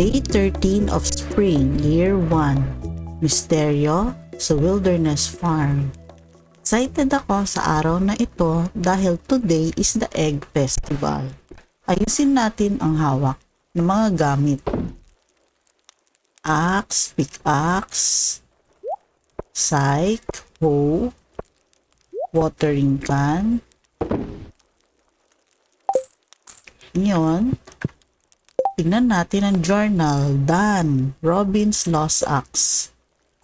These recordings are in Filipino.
Day 13 of Spring, Year 1. Misteryo sa Wilderness Farm. Excited ako sa araw na ito dahil today is the Egg Festival. Ayusin natin ang hawak ng mga gamit. Axe, pickaxe, scythe, hoe, watering can. Ngayon, tingnan natin ang journal. Dan, Robin's Lost Axe.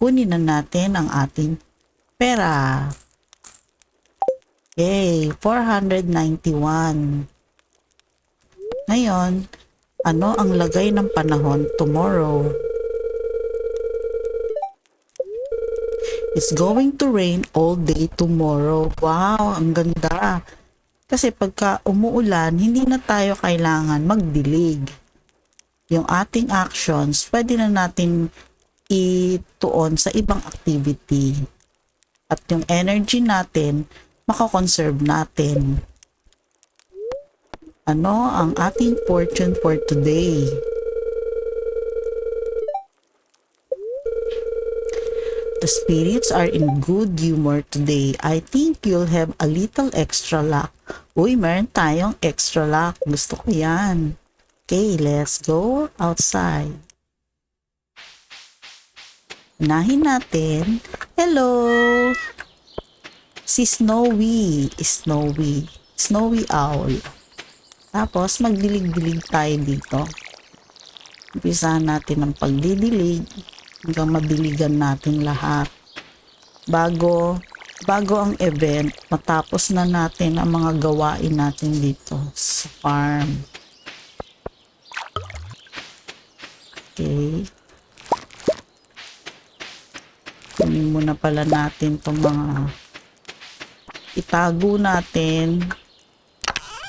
Kunin na natin ang ating pera. Yay, 491. Ngayon, ano ang lagay ng panahon tomorrow? It's going to rain all day tomorrow. Wow, ang ganda. Kasi pagka umuulan, hindi na tayo kailangan magdilig. Yung ating actions, pwede na natin ituon sa ibang activity. At yung energy natin, makakonserve natin. Ano ang ating fortune for today? The spirits are in good humor today. I think you'll have a little extra luck. Uy, meron tayong extra luck. Gusto ko yan. Okay, let's go outside. Unahin natin. Hello! Si Snowy. Snowy. Snowy Owl. Tapos, magdilig-dilig tayo dito. Umpisahan natin ang pagdidilig hanggang madiligan natin lahat. Bago, bago ang event, matapos na natin ang mga gawain natin dito sa farm. Okay. Kunin muna pala natin itong mga itago natin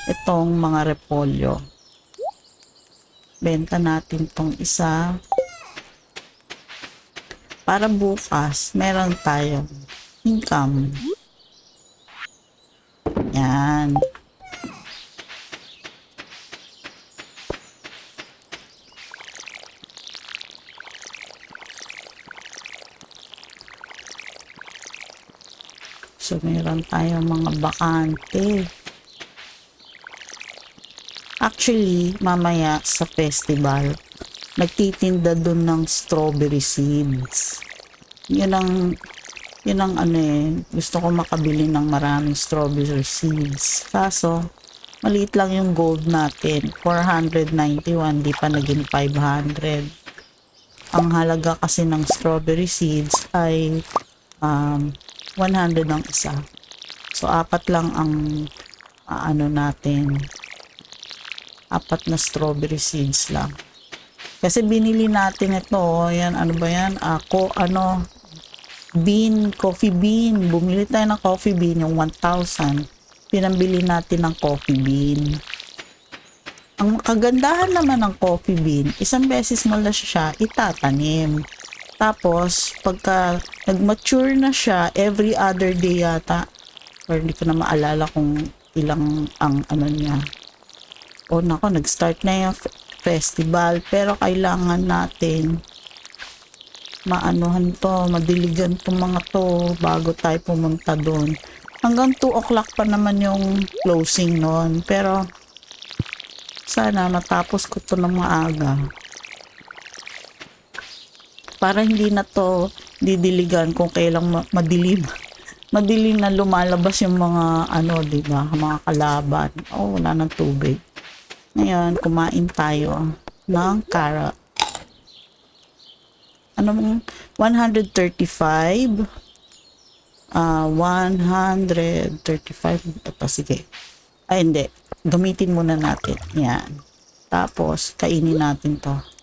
itong mga repolyo. Benta natin tong isa para bukas meron tayong income. Yan. So, meron tayong mga bakante. Actually, mamaya sa festival, nagtitinda dun ng strawberry seeds. Yun ang, yun ang ano eh, gusto ko makabili ng maraming strawberry seeds. Kaso, maliit lang yung gold natin. 491, di pa naging 500. Ang halaga kasi ng strawberry seeds ay um, 100 ang isa. So, apat lang ang uh, ano natin. Apat na strawberry seeds lang. Kasi binili natin ito, oh, yan, ano ba yan? Ako, ano, bean, coffee bean. Bumili tayo ng coffee bean, yung 1,000. Pinambili natin ng coffee bean. Ang kagandahan naman ng coffee bean, isang beses mo lang siya itatanim. Tapos, pagka nag-mature na siya, every other day yata, or hindi ko na maalala kung ilang ang ano niya. O nako, nag-start na yung festival, pero kailangan natin maanuhan to, madiligan to mga to bago tayo pumunta doon. Hanggang 2 o'clock pa naman yung closing noon, pero sana matapos ko to ng maaga para hindi na to didiligan kung kailang ma- madilim. madilim na lumalabas yung mga ano, 'di ba? Mga kalaban. Oh, wala nang tubig. Ngayon, kumain tayo ng carrot. Ano mong 135 ah 135 ito sige. Ay hindi, gamitin muna natin. Yan. Tapos kainin natin 'to.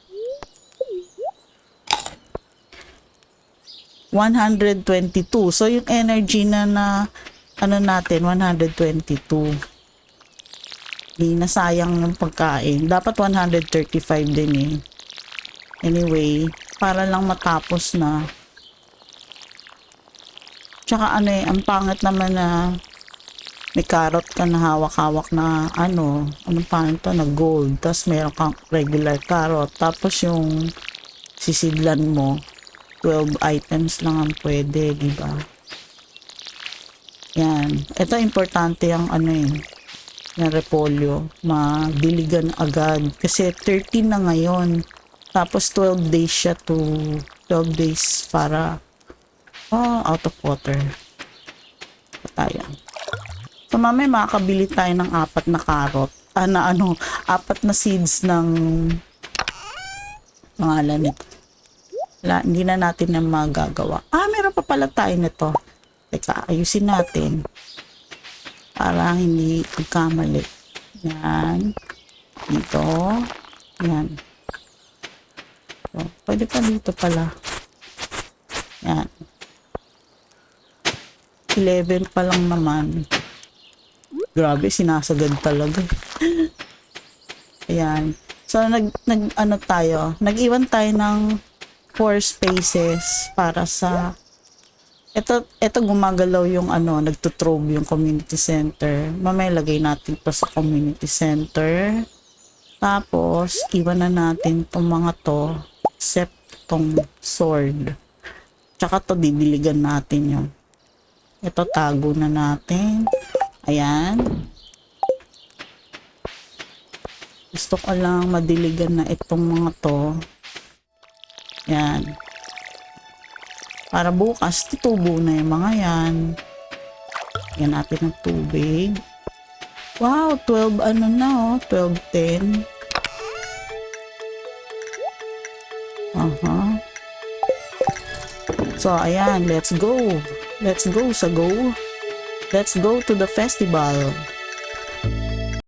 122. So, yung energy na na, ano natin, 122. Di na sayang yung pagkain. Dapat 135 din eh. Anyway, para lang matapos na. Tsaka ano eh, ang pangit naman na may carrot ka na hawak-hawak na ano, ano pa ito na gold. Tapos meron kang regular carrot. Tapos yung sisidlan mo, 12 items lang ang pwede, di ba? Yan. Ito importante ang ano eh, yung repolyo. Madiligan agad. Kasi 13 na ngayon. Tapos 12 days siya to 12 days para oh, out of water. Patayan. So mamaya makakabili tayo ng apat na carrot. Ah, na ano, apat na seeds ng pangalan nito. Wala, hindi na natin na magagawa. Ah, meron pa pala tayo nito. Teka, ayusin natin. Para hindi magkamali. Yan. Dito. Yan. So, pwede pa dito pala. Yan. 11 pa lang naman. Grabe, sinasagad talaga. Ayan. So, nag, nag, ano tayo, nag-iwan tayo ng four spaces para sa ito, ito gumagalaw yung ano, nagtutrobe yung community center. Mamaya lagay natin to sa community center. Tapos, iwan na natin tong mga to, except tong sword. Tsaka to, didiligan natin yun. Ito, tago na natin. Ayan. Gusto ko lang madiligan na itong mga to. Yan. Para bukas, tutubo na yung mga yan. Yan natin ng tubig. Wow, 12 ano na oh. 12, 10. Aha. So, ayan. Let's go. Let's go sa go. Let's go to the festival.